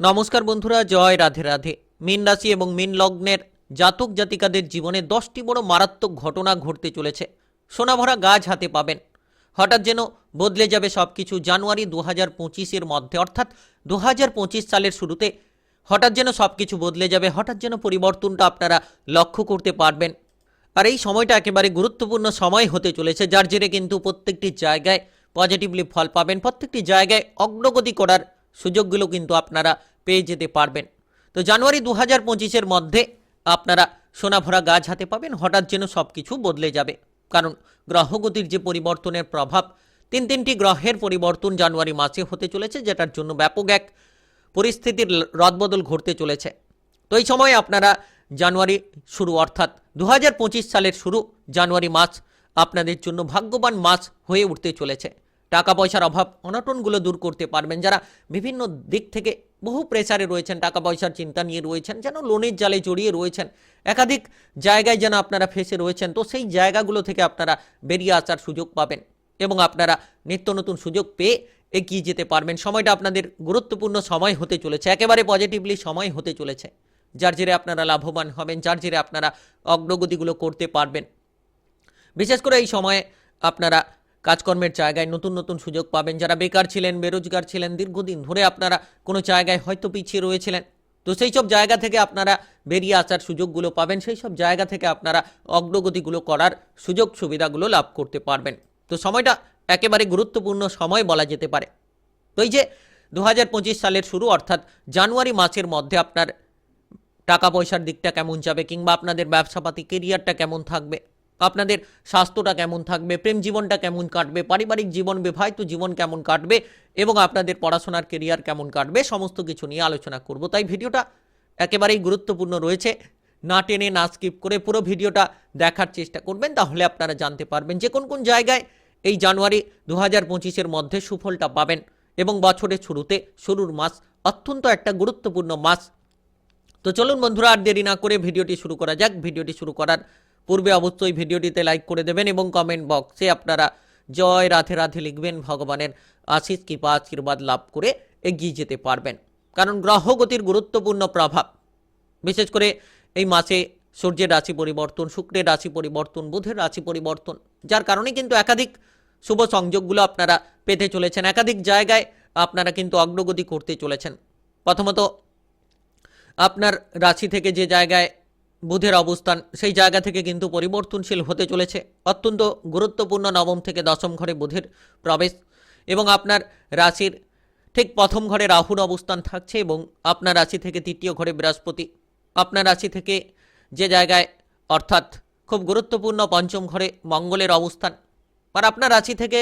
নমস্কার বন্ধুরা, জয় রাধে রাধে। মীন রাশি এবং মীন লগ্নের জাতক জাতিকাদের জীবনে দশটি বড় মারাত্মক ঘটনা ঘটতে চলেছে। সোনাভরা গাছ হাতে পাবেন। হঠাৎ যেন বদলে যাবে সব কিছু জানুয়ারি দু হাজার পঁচিশের মধ্যে, অর্থাৎ দু হাজার পঁচিশ সালের শুরুতে। হঠাৎ যেন সব কিছু বদলে যাবে, হঠাৎ যেন পরিবর্তনটা আপনারা লক্ষ্য করতে পারবেন। আর এই সময়টা একেবারে গুরুত্বপূর্ণ সময় হতে চলেছে, যার জেরে কিন্তু প্রত্যেকটি জায়গায় পজিটিভলি ফল পাবেন, প্রত্যেকটি জায়গায় অগ্রগতি করার সুযোগগুলো কিন্তু আপনারা পেয়ে যেতে পারবেন। তো জানুয়ারি দু হাজার পঁচিশের মধ্যে আপনারা সোনাভরা গাছ হাতে পাবেন, হঠাৎ যেন সব কিছু বদলে যাবে। কারণ গ্রহগতির যে পরিবর্তনের প্রভাব, তিন তিনটি গ্রহের পরিবর্তন জানুয়ারি মাসে হতে চলেছে, যেটার জন্য ব্যাপক এক পরিস্থিতির রদবদল ঘটতে চলেছে। তো এই সময় আপনারা জানুয়ারি শুরু, অর্থাৎ দু হাজার পঁচিশ সালের শুরু জানুয়ারি মাস আপনাদের জন্য ভাগ্যবান মাস হয়ে উঠতে চলেছে। টাকা পয়সার অভাব অনটনগুলো দূর করতে পারবেন। যারা বিভিন্ন দিক থেকে বহু প্রেসারে রয়েছেন টাকা পয়সার চিন্তা নিয়ে রয়েছেন, যেন লোনের জালে জড়িয়ে রয়েছেন। একাধিক জায়গায় যেন আপনারা ফেসে রয়েছেন, তো সেই জায়গাগুলো থেকে আপনারা বেরিয়ে আসার সুযোগ পাবেন এবং আপনারা নিত্য নতুন সুযোগ পেয়ে এগিয়ে যেতে পারবেন। সময়টা আপনাদের গুরুত্বপূর্ণ সময় হতে চলেছে, একেবারে পজিটিভলি সময় হতে চলেছে। যার জেরে আপনারা লাভবান হবেন, যার জেরে আপনারা অগ্রগতিগুলো করতে পারবেন। বিশেষ করে এই সময়ে আপনারা কাজকর্মের জায়গায় নতুন নতুন সুযোগ পাবেন। যারা বেকার ছিলেন, বেরোজগার ছিলেন, দীর্ঘদিন ধরে আপনারা কোনো জায়গায় হয়তো পিছিয়ে রয়েছিলেন। তো সেই সব জায়গা থেকে আপনারা বেরিয়ে আসার সুযোগগুলো পাবেন। সেই সব জায়গা থেকে আপনারা অগ্রগতিগুলো করার সুযোগ সুবিধাগুলো লাভ করতে পারবেন। তো সময়টা একেবারে গুরুত্বপূর্ণ সময় বলা যেতে পারে। তো এই যে দু হাজার পঁচিশ সালের শুরু, অর্থাৎ জানুয়ারি মাসের মধ্যে আপনার টাকা পয়সার দিকটা কেমন যাবে, কিংবা আপনাদের ব্যবসাপাতি কেরিয়ারটা কেমন থাকবে আপনাদের স্বাস্থ্যটা কেমন থাকবে, প্রেম জীবনটা কেমন কাটবে, পারিবারিক জীবন বিবাহিত জীবন কেমন কাটবে এবং আপনাদের পড়াশোনার কেরিয়ার কেমন কাটবে সমস্ত কিছু নিয়ে আলোচনা করব। তাই ভিডিওটা একেবারেই গুরুত্বপূর্ণ রয়েছে, না টেনে, না স্কিপ করে পুরো ভিডিওটা দেখার চেষ্টা করবেন, তাহলে আপনারা জানতে পারবেন যে কোন কোন জায়গায় এই জানুয়ারি দু হাজার মধ্যে সুফলটা পাবেন এবং বছরের শুরুতে, শুরুর মাস অত্যন্ত একটা গুরুত্বপূর্ণ মাস। তো চলুন বন্ধুরা, আর দেরি না করে ভিডিওটি শুরু করা যাক। ভিডিওটি শুরু করার পূর্বে অবশ্যই ভিডিওটিতে লাইক করে দেবেন এবং কমেন্ট বক্সে আপনারা জয় রাধে রাধে লিখবেন, ভগবানের আশিস কৃপা, আশীর্বাদ লাভ করে এগিয়ে যেতে পারবেন। কারণ গ্রহগতির গুরুত্বপূর্ণ প্রভাব। বিশেষ করে এই মাসে সূর্যের রাশি পরিবর্তন, শুক্রের রাশি পরিবর্তন, বুধের রাশি পরিবর্তন, যার কারণে কিন্তু একাধিক শুভ সংযোগগুলো আপনারা পেতে চলেছেন। একাধিক জায়গায় আপনারা কিন্তু অগ্রগতি করতে চলেছেন। প্রথমত, আপনার রাশি থেকে যে জায়গায় বুধের অবস্থান সেই জায়গা থেকে কিন্তু পরিবর্তনশীল হতে চলেছে। অত্যন্ত গুরুত্বপূর্ণ নবম থেকে দশম ঘরে বুধের প্রবেশ এবং আপনার রাশির ঠিক প্রথম ঘরে রাহুর অবস্থান থাকছে এবং আপনার রাশি থেকে তৃতীয় ঘরে বৃহস্পতি। আপনার রাশি থেকে যে জায়গায় অর্থাৎ খুব গুরুত্বপূর্ণ পঞ্চম ঘরে মঙ্গলের অবস্থান। আর আপনার রাশি থেকে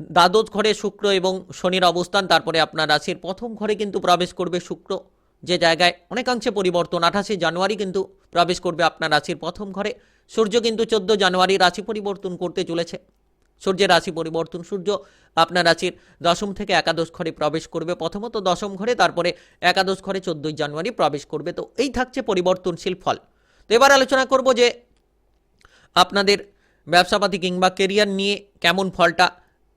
দ্বাদশ ঘরে শুক্র এবং শনির অবস্থান, তারপরে আপনার রাশির প্রথম ঘরে কিন্তু প্রবেশ করবে শুক্র। যে জায়গায় অনেকাংশে পরিবর্তন, আঠাশে জানুয়ারি কিন্তু প্রবেশ করবে আপনার রাশির প্রথম ঘরে। সূর্য কিন্তু চোদ্দ জানুয়ারি রাশি পরিবর্তন করতে চলেছে। সূর্যের রাশি পরিবর্তন, সূর্য আপনার রাশির দশম থেকে একাদশ ঘরে প্রবেশ করবে। প্রথমত দশম ঘরে, তারপরে একাদশ ঘরে চোদ্দোই জানুয়ারি প্রবেশ করবে। তো এই থাকছে পরিবর্তনশীল ফল। তো এবার আলোচনা করব যে আপনাদের ব্যবসাপাতি কিংবা কেরিয়ার নিয়ে কেমন ফলটা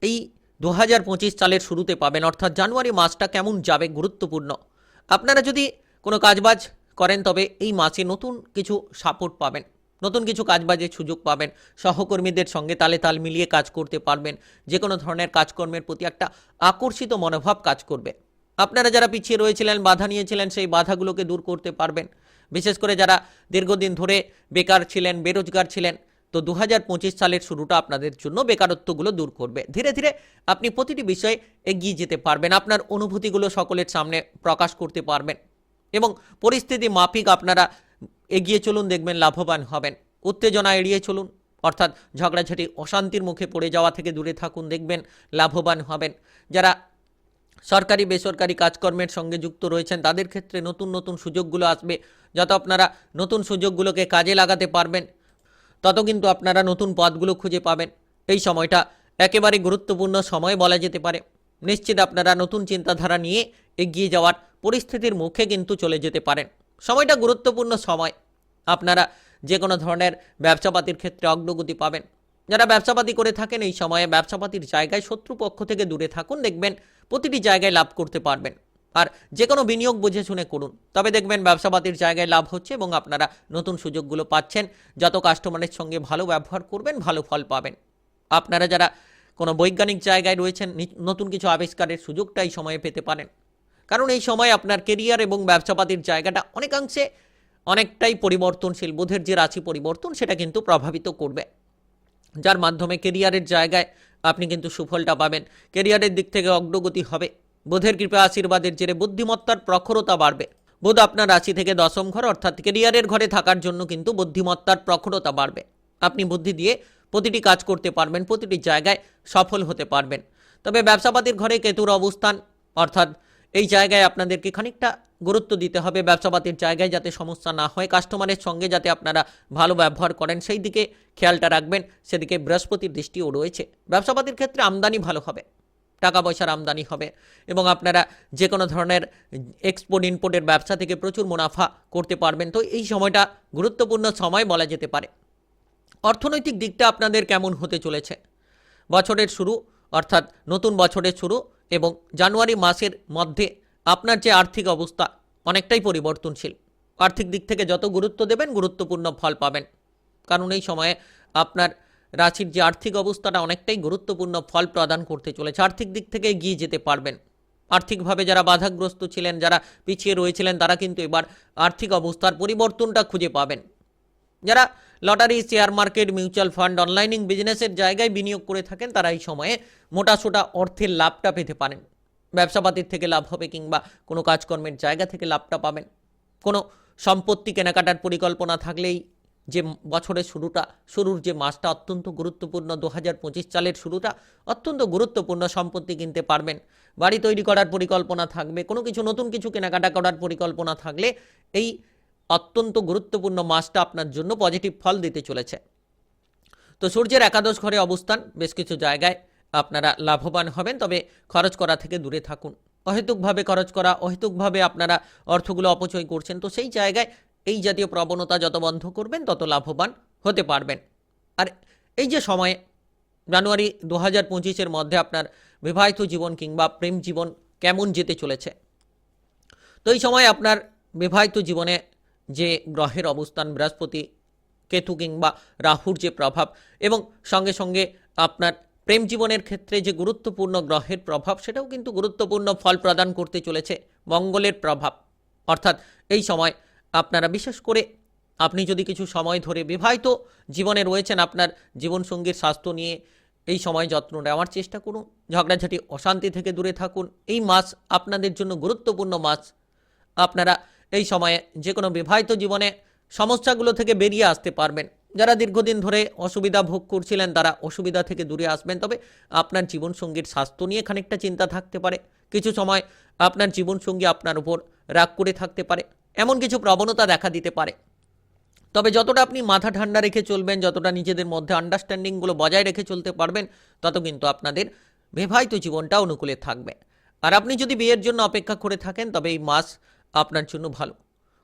এই দু হাজার পঁচিশ সালের শুরুতে পাবেন। অর্থাৎ জানুয়ারি মাসটা কেমন যাবে, গুরুত্বপূর্ণ। আপনারা যদি কোনো কাজবাজ করেন, তবে এই মাসে নতুন কিছু সাপোর্ট পাবেন, নতুন কিছু কাজবাজের সুযোগ পাবেন, সহকর্মীদের সঙ্গে তালে তাল মিলিয়ে কাজ করতে পারবেন, যে কোনো ধরনের কাজকর্মের প্রতি একটা আকর্ষিত মনোভাব কাজ করবে। আপনারা যারা পিছিয়ে রয়েছিলেন, বাধা নিয়েছিলেন, সেই বাধাগুলোকে দূর করতে পারবেন। বিশেষ করে যারা দীর্ঘদিন ধরে বেকার ছিলেন, বেরোজগার ছিলেন তো দু হাজার পঁচিশ সালের শুরুটা আপনাদের জন্য বেকারত্বগুলো দূর করবে। ধীরে ধীরে আপনি প্রতিটি বিষয়ে এগিয়ে যেতে পারবেন, আপনার অনুভূতিগুলো সকলের সামনে প্রকাশ করতে পারবেন এবং পরিস্থিতি মাফিক আপনারা এগিয়ে চলুন, দেখবেন লাভবান হবেন। উত্তেজনা এড়িয়ে চলুন, অর্থাৎ ঝগড়াঝাটি অশান্তির মুখে পড়ে যাওয়া থেকে দূরে থাকুন, দেখবেন লাভবান হবেন। যারা সরকারি, বেসরকারি কাজকর্মের সঙ্গে যুক্ত রয়েছেন, তাদের ক্ষেত্রে নতুন নতুন সুযোগগুলো আসবে। যত আপনারা নতুন সুযোগগুলোকে কাজে লাগাতে পারবেন তত কিন্তু আপনারা নতুন পথগুলো খুঁজে পাবেন। এই সময়টা একেবারে গুরুত্বপূর্ণ সময় বলা যেতে পারে। নিশ্চিত আপনারা নতুন চিন্তাধারা নিয়ে এগিয়ে যাওয়ার পরিস্থিতির মুখে কিন্তু চলে যেতে পারেন। সময়টা গুরুত্বপূর্ণ সময়। আপনারা যে কোনো ধরনের ব্যবসাপাতির ক্ষেত্রে অগ্রগতি পাবেন। যারা ব্যবসাপাতি করে থাকেন, এই সময়ে ব্যবসাপাতির জায়গায় শত্রুপক্ষ থেকে দূরে থাকুন, দেখবেন প্রতিটি জায়গায় লাভ করতে পারবেন। আর যে কোনো বিনিয়োগ বুঝে শুনে করুন। তবে দেখবেন ব্যবসাপাতির জায়গায় লাভ হচ্ছে এবং আপনারা নতুন সুযোগগুলো পাচ্ছেন। যত কাস্টমারের সঙ্গে ভালো ব্যবহার করবেন, ভালো ফল পাবেন। আপনারা যারা কোনো বৈজ্ঞানিক জায়গায় রয়েছেন নতুন কিছু আবিষ্কারের সুযোগটা এই সময়ে পেতে পারেন। কারণ এই সময় আপনার কেরিয়ার এবং ব্যবসাপাতির জায়গাটা অনেকাংশে অনেকটাই পরিবর্তনশীল। বুধের যে রাশি পরিবর্তন, সেটা কিন্তু প্রভাবিত করবে। যার মাধ্যমে কেরিয়ারের জায়গায় আপনি কিন্তু সুফলটা পাবেন। কেরিয়ারের দিক থেকে অগ্রগতি হবে। বুধের কৃপা আশীর্বাদের জেরে বুদ্ধিমত্তার প্রখরতা বাড়বে। বুধ আপনার রাশি থেকে দশম ঘর, অর্থাৎ কেরিয়ারের ঘরে থাকার জন্য কিন্তু বুদ্ধিমত্তার প্রখরতা বাড়বে। আপনি বুদ্ধি দিয়ে প্রতিটি কাজ করতে পারবেন, প্রতিটি জায়গায় সফল হতে পারবেন। তবে ব্যবসাপাতির ঘরে কেতুর অবস্থান, অর্থাৎ এই জায়গায় আপনাদেরকে খানিকটা গুরুত্ব দিতে হবে ব্যবসাপাতির জায়গায় যাতে সমস্যা না হয়, কাস্টমারের সঙ্গে যাতে আপনারা ভালো ব্যবহার করেন, সেই দিকে খেয়ালটা রাখবেন, সেদিকে বৃহস্পতির দৃষ্টিও রয়েছে। ব্যবসাপাতির ক্ষেত্রে আমদানি ভালো হবে। টাকা পয়সার আমদানি হবে। এবং আপনারা যে কোনো ধরনের এক্সপোর্ট ইনপোর্টের ব্যবসা থেকে প্রচুর মুনাফা করতে পারবেন। তো এই সময়টা গুরুত্বপূর্ণ সময় বলা যেতে পারে। অর্থনৈতিক দিকটা আপনাদের কেমন হতে চলেছে? বছরের শুরু, অর্থাৎ নতুন বছরের শুরু এবং জানুয়ারি মাসের মধ্যে আপনার যে আর্থিক অবস্থা অনেকটাই পরিবর্তনশীল। আর্থিক দিক থেকে যত গুরুত্ব দেবেন, গুরুত্বপূর্ণ ফল পাবেন। কারণ এই সময়ে আপনার রাশির যে আর্থিক অবস্থাটা অনেকটাই গুরুত্বপূর্ণ, ফল প্রদান করতে চলেছে। আর্থিক দিক থেকে এগিয়ে যেতে পারবেন। আর্থিকভাবে যারা বাধাগ্রস্ত ছিলেন, যারা পিছিয়ে রয়েছিলেন, তারা কিন্তু এবার আর্থিক অবস্থার পরিবর্তনটা খুঁজে পাবেন। যারা lottery, share market, mutual fund, অনলাইনিং বিজনেসের জায়গায় বিনিয়োগ করে থাকেন, তারা এই সময়ে মোটাসোটা অর্থের লাভটা পেতে পারেন। ব্যবসাপাতির থেকে লাভ হবে কিংবা কোনো কাজকর্মের জায়গা থেকে লাভটা পাবেন। কোনো সম্পত্তি কেনাকাটার পরিকল্পনা থাকলেই যে বছরের শুরুটা, শুরুর যে মাসটা অত্যন্ত গুরুত্বপূর্ণ দু হাজার পঁচিশ সালের শুরুটা অত্যন্ত গুরুত্বপূর্ণ সম্পত্তি কিনতে পারবেন। বাড়ি তৈরি করার পরিকল্পনা থাকবে, কোনো কিছু নতুন কিছু কেনাকাটা করার পরিকল্পনা থাকলে এই অত্যন্ত গুরুত্বপূর্ণ মাসটা আপনার জন্য পজিটিভ ফল দিতে চলেছে। তো সূর্যের একাদশ ঘরে অবস্থান, বেশ কিছু জায়গায় আপনারা লাভবান হবেন, তবে খরচ করা থেকে দূরে থাকুন। অহেতুকভাবে খরচ করা, অহেতুকভাবে আপনারা অর্থগুলো অপচয় করছেন, তো সেই জায়গায় এই জাতীয় প্রবণতা যত বন্ধ করবেন, তত লাভবান হতে পারবেন। আর এই যে সময়ে, জানুয়ারি দু হাজার পঁচিশের মধ্যে আপনার বিবাহিত জীবন কিংবা প্রেম জীবন কেমন যেতে চলেছে? তো এই সময় আপনার বিবাহিত জীবনে যে গ্রহের অবস্থান, বৃহস্পতি, কেতু কিংবা রাহুর যে প্রভাব এবং সঙ্গে সঙ্গে আপনার প্রেম জীবনের ক্ষেত্রে যে গুরুত্বপূর্ণ গ্রহের প্রভাব, সেটাও কিন্তু গুরুত্বপূর্ণ ফল প্রদান করতে চলেছে মঙ্গলের প্রভাব। অর্থাৎ এই সময় আপনারা বিশেষ করে আপনি যদি কিছু সময় ধরে বিবাহিত জীবনে রয়েছেন, আপনার জীবনসঙ্গীর স্বাস্থ্য নিয়ে এই সময় যত্ন নেওয়ার চেষ্টা করুন, ঝগড়াঝাটি, অশান্তি থেকে দূরে থাকুন। এই মাস আপনাদের জন্য গুরুত্বপূর্ণ মাস। আপনারা এই সময়ে যে কোনো বিবাহিত জীবনে সমস্যাগুলো থেকে বেরিয়ে আসতে পারবেন। যারা দীর্ঘদিন ধরে অসুবিধা ভোগ করছিলেন, তারা অসুবিধা থেকে দূরে আসবেন। তবে আপনার জীবনসঙ্গীর স্বাস্থ্য নিয়ে খানিকটা চিন্তা থাকতে পারে। কিছু সময় আপনার জীবনসঙ্গী আপনার উপর রাগ করে থাকতে পারে। এমন কিছু প্রবণতা দেখা দিতে পারে। তবে যতটা আপনি মাথা ঠান্ডা রেখে চলবেন, যতটা নিজেদের মধ্যে আন্ডারস্ট্যান্ডিংগুলো বজায় রেখে চলতে পারবেন, তত কিন্তু আপনাদের বিবাহিত জীবনটা অনুকূলে থাকবে। আর আপনি যদি বিয়ের জন্য অপেক্ষা করে থাকেন, তবে এই মাস আপনার জন্য ভালো।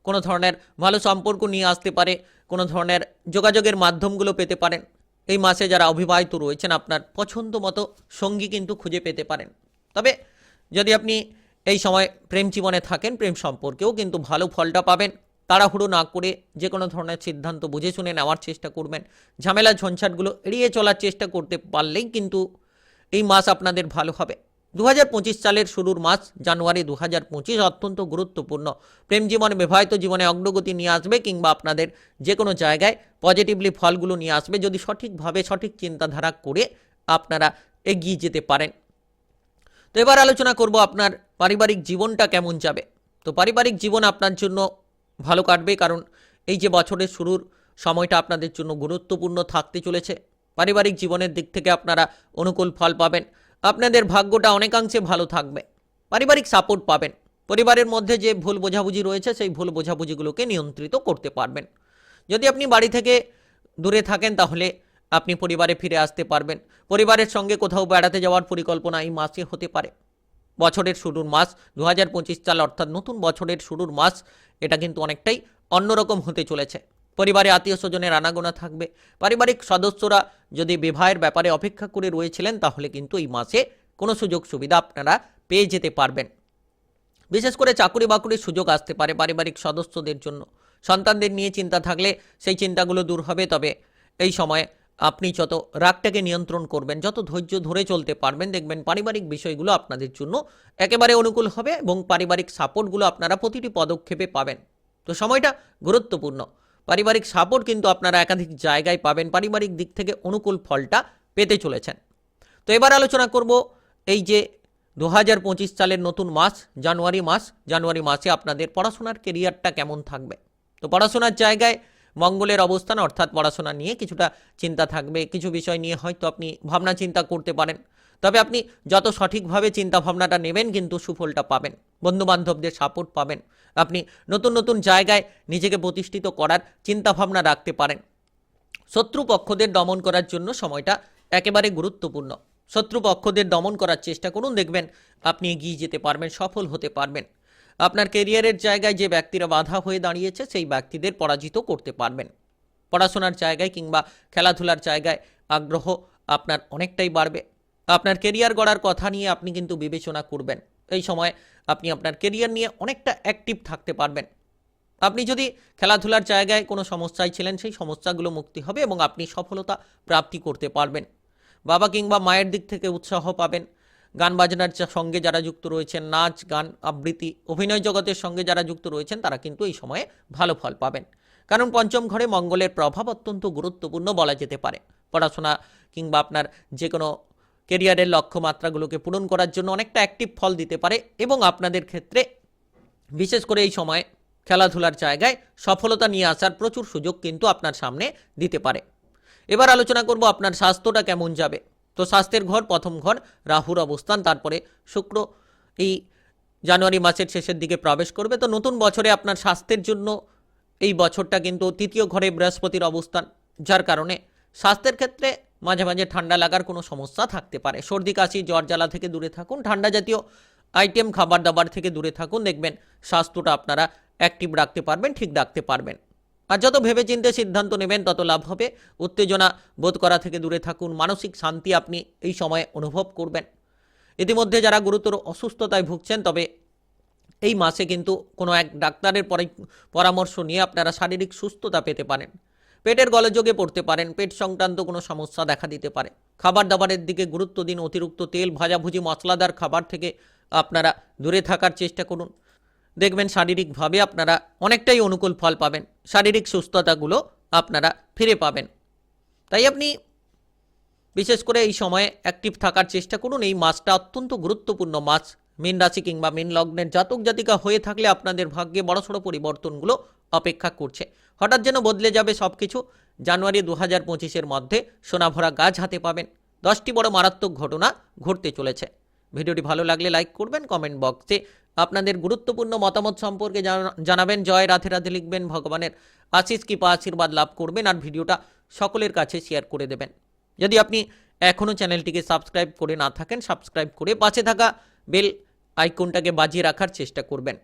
কোনো ধরনের ভালো সম্পর্ক নিয়ে আসতে পারে, কোনো ধরনের যোগাযোগের মাধ্যমগুলো পেতে পারেন। এই মাসে যারা অবিবাহিত রয়েছেন, আপনার পছন্দ মতো সঙ্গী কিন্তু খুঁজে পেতে পারেন। তবে যদি আপনি এই সময় প্রেম জীবনে থাকেন, প্রেম সম্পর্কেও কিন্তু ভালো ফলটা পাবেন। তাড়াহুড়ো না করে যে কোনো ধরনের সিদ্ধান্ত বুঝে শুনে নেওয়ার চেষ্টা করবেন। ঝামেলা, ঝঞ্ঝাটগুলো এড়িয়ে চলার চেষ্টা করতে পারলেই কিন্তু এই মাস আপনাদের ভালো হবে। দু পঁচিশ সালের শুরুর মাস, জানুয়ারি দু পঁচিশ অত্যন্ত গুরুত্বপূর্ণ। প্রেম জীবনে, বিবাহিত জীবনে অগ্রগতি নিয়ে আসবে কিংবা আপনাদের যে কোনো জায়গায় পজিটিভলি ফলগুলো নিয়ে আসবে। যদি সঠিকভাবে সঠিক চিন্তাধারা করে আপনারা এগিয়ে যেতে পারেন। তো এবার আলোচনা করব আপনার পারিবারিক জীবনটা কেমন যাবে। তো পারিবারিক জীবন আপনার জন্য ভালো কাটবে, কারণ এই যে বছরের শুরুর সময়টা আপনাদের জন্য গুরুত্বপূর্ণ থাকতে চলেছে। পারিবারিক জীবনের দিক থেকে আপনারা অনুকূল ফল পাবেন। আপনাদের ভাগ্যটা অনেকাংশে ভালো থাকবে। পারিবারিক সাপোর্ট পাবেন। পরিবারের মধ্যে যে ভুল বোঝাবুঝি রয়েছে, সেই ভুল বোঝাবুঝিগুলোকে নিয়ন্ত্রিত করতে পারবেন। যদি আপনি বাড়ি থেকে দূরে থাকেন, তাহলে আপনি পরিবারে ফিরে আসতে পারবেন। পরিবারের সঙ্গে কোথাও বেড়াতে যাওয়ার পরিকল্পনা এই মাসে হতে পারে। বছরের শুরুর মাস দু হাজার পঁচিশ সাল অর্থাৎ নতুন বছরের শুরুর মাস, এটা কিন্তু অনেকটাই অন্যরকম হতে চলেছে। পরিবারে আত্মীয় স্বজনের আনাগোনা থাকবে। পারিবারিক সদস্যরা যদি বিবাহের ব্যাপারে অপেক্ষা করে রয়েছিলেন, তাহলে কিন্তু এই মাসে কোনো সুযোগ সুবিধা আপনারা পেয়ে যেতে পারবেন। বিশেষ করে চাকুরি বাকুরির সুযোগ আসতে পারে পারিবারিক সদস্যদের জন্য। সন্তানদের নিয়ে চিন্তা থাকলে সেই চিন্তাগুলো দূর হবে, তবে এই সময়ে আপনি যত রাগটাকে নিয়ন্ত্রণ করবেন, যত ধৈর্য ধরে চলতে পারবেন, দেখবেন পারিবারিক বিষয়গুলো আপনাদের জন্য একেবারে অনুকূল হবে এবং পারিবারিক সাপোর্টগুলো আপনারা প্রতিটি পদক্ষেপে পাবেন। তো সময়টা গুরুত্বপূর্ণ। পারিবারিক সাপোর্ট কিন্তু আপনারা একাধিক জায়গায় পাবেন, পারিবারিক দিক থেকে অনুকূল ফলটা পেতে চলেছেন। তো এবার আলোচনা করব এই যে দু হাজার পঁচিশ সালের নতুন মাস, জানুয়ারি মাস। জানুয়ারি মাসে আপনাদের পড়াশোনার কেরিয়ারটা কেমন থাকবে? তো পড়াশোনার জায়গায় মঙ্গলের অবস্থান, অর্থাৎ পড়াশোনা নিয়ে কিছুটা চিন্তা থাকবে। কিছু বিষয় নিয়ে হয়তো আপনি ভাবনা চিন্তা করতে পারেন। তবে আপনি যত সঠিকভাবে চিন্তা ভাবনাটা নেবেন কিন্তু সুফলটা পাবেন। বন্ধুবান্ধবদের সাপোর্ট পাবেন। আপনি নতুন নতুন জায়গায় নিজেকে প্রতিষ্ঠিত করার চিন্তা ভাবনা রাখতে পারেন। শত্রুপক্ষদের দমন করার জন্য সময়টা একেবারে গুরুত্বপূর্ণ। শত্রুপক্ষদের দমন করার চেষ্টা করুন, দেখবেন আপনি এগিয়ে যেতে পারবেন, সফল হতে পারবেন। আপনার কেরিয়ারের জায়গায় যে ব্যক্তিরা বাধা হয়ে দাঁড়িয়েছে, সেই ব্যক্তিদের পরাজিত করতে পারবেন। পড়াশোনার জায়গায় কিংবা খেলাধুলার জায়গায় আগ্রহ আপনার অনেকটাই বাড়বে। আপনার কেরিয়ার গড়ার কথা নিয়ে আপনি কিন্তু বিবেচনা করবেন। এই সময় আপনি আপনার কেরিয়ার নিয়ে অনেকটা অ্যাক্টিভ থাকতে পারবেন। আপনি যদি খেলাধুলার জায়গায় কোনো সমস্যায় ছিলেন, সেই সমস্যাগুলো মুক্তি হবে এবং আপনি সফলতা প্রাপ্তি করতে পারবেন। বাবা কিংবা মায়ের দিক থেকে উৎসাহ পাবেন। গান বাজনার সঙ্গে যারা যুক্ত রয়েছেন, নাচ, গান, আবৃত্তি, অভিনয় জগতের সঙ্গে যারা যুক্ত রয়েছেন, তারা কিন্তু এই সময়ে ভালো ফল পাবেন। কারণ পঞ্চম ঘরে মঙ্গলের প্রভাব অত্যন্ত গুরুত্বপূর্ণ বলা যেতে পারে। পড়াশোনা কিংবা আপনার যে কোনো কেরিয়ারের লক্ষ্যমাত্রাগুলোকে পূরণ করার জন্য অনেকটা অ্যাক্টিভ ফল দিতে পারে এবং আপনাদের ক্ষেত্রে বিশেষ করে এই সময় খেলাধুলার জায়গায় সফলতা নিয়ে আসার প্রচুর সুযোগ কিন্তু আপনার সামনে দিতে পারে। এবার আলোচনা করব আপনার স্বাস্থ্যটা কেমন যাবে। তো স্বাস্থ্যের ঘর, প্রথম ঘর, রাহুর অবস্থান, তারপরে শুক্র। এই জানুয়ারি মাসের শেষের দিকে প্রবেশ করবে। তো নতুন বছরে আপনার স্বাস্থ্যের জন্য এই বছরটা কিন্তু তৃতীয় ঘরে বৃহস্পতির অবস্থান, যার কারণে স্বাস্থ্যের ক্ষেত্রে মাঝে মাঝে ঠান্ডা লাগার কোনো সমস্যা থাকতে পারে। সর্দি, কাশি, জ্বর, জ্বালা থেকে দূরে থাকুন। ঠান্ডা জাতীয় আইটেম, খাবার দাবার থেকে দূরে থাকুন। দেখবেন স্বাস্থ্যটা আপনারা অ্যাক্টিভ রাখতে পারবেন, ঠিক রাখতে পারবেন। আর যত ভেবে ভেবেচিন্তে সিদ্ধান্ত নেবেন, তত লাভ হবে। উত্তেজনা বোধ করা থেকে দূরে থাকুন। মানসিক শান্তি আপনি এই সময়ে অনুভব করবেন। ইতিমধ্যে যারা গুরুতর অসুস্থতায় ভুগছেন, তবে এই মাসে কিন্তু কোনো এক ডাক্তারের পরে- পরামর্শ নিয়ে আপনারা শারীরিক সুস্থতা পেতে পারেন। পেটের গলযোগে পড়তে পারেন। পেট সংক্রান্ত কোনো সমস্যা দেখা দিতে পারে। খাবার দাবারের দিকে গুরুত্ব দিন। অতিরিক্ত তেল, ভাজাভুজি, মশলাদার খাবার থেকে আপনারা দূরে থাকার চেষ্টা করুন। দেখবেন শারীরিকভাবে আপনারা অনেকটাই অনুকূল ফল পাবেন। শারীরিক সুস্থতাগুলো আপনারা ফিরে পাবেন। তাই আপনি বিশেষ করে এই সময়ে অ্যাক্টিভ থাকার চেষ্টা করুন। এই মাসটা অত্যন্ত গুরুত্বপূর্ণ মাস। মীন রাশি কিংবা মীন লগ্নের জাতক জাতিকা হয়ে থাকলে আপনাদের ভাগ্যে বড়সড় পরিবর্তনগুলো অপেক্ষা করছে। হঠাৎ যেন বদলে যাবে সব কিছু জানুয়ারি দু হাজার পঁচিশের মধ্যে সোনাভরা গাছ হাতে পাবেন। দশটি বড় মারাত্মক ঘটনা ঘটতে চলেছে। ভিডিওটি ভালো লাগলে লাইক করবেন, কমেন্ট বক্সে আপনাদের গুরুত্বপূর্ণ মতামত সম্পর্কে জানা- জানাবেন, জয় রাধে রাধে লিখবেন, ভগবানের আশিস কৃপা, আশীর্বাদ লাভ করবেন আর ভিডিওটা সকলের কাছে শেয়ার করে দেবেন। যদি আপনি এখনও চ্যানেলটিকে সাবস্ক্রাইব করে না থাকেন সাবস্ক্রাইব করে পাশে থাকা বেল আইকনটাকে বাজিয়ে রাখার চেষ্টা করবেন।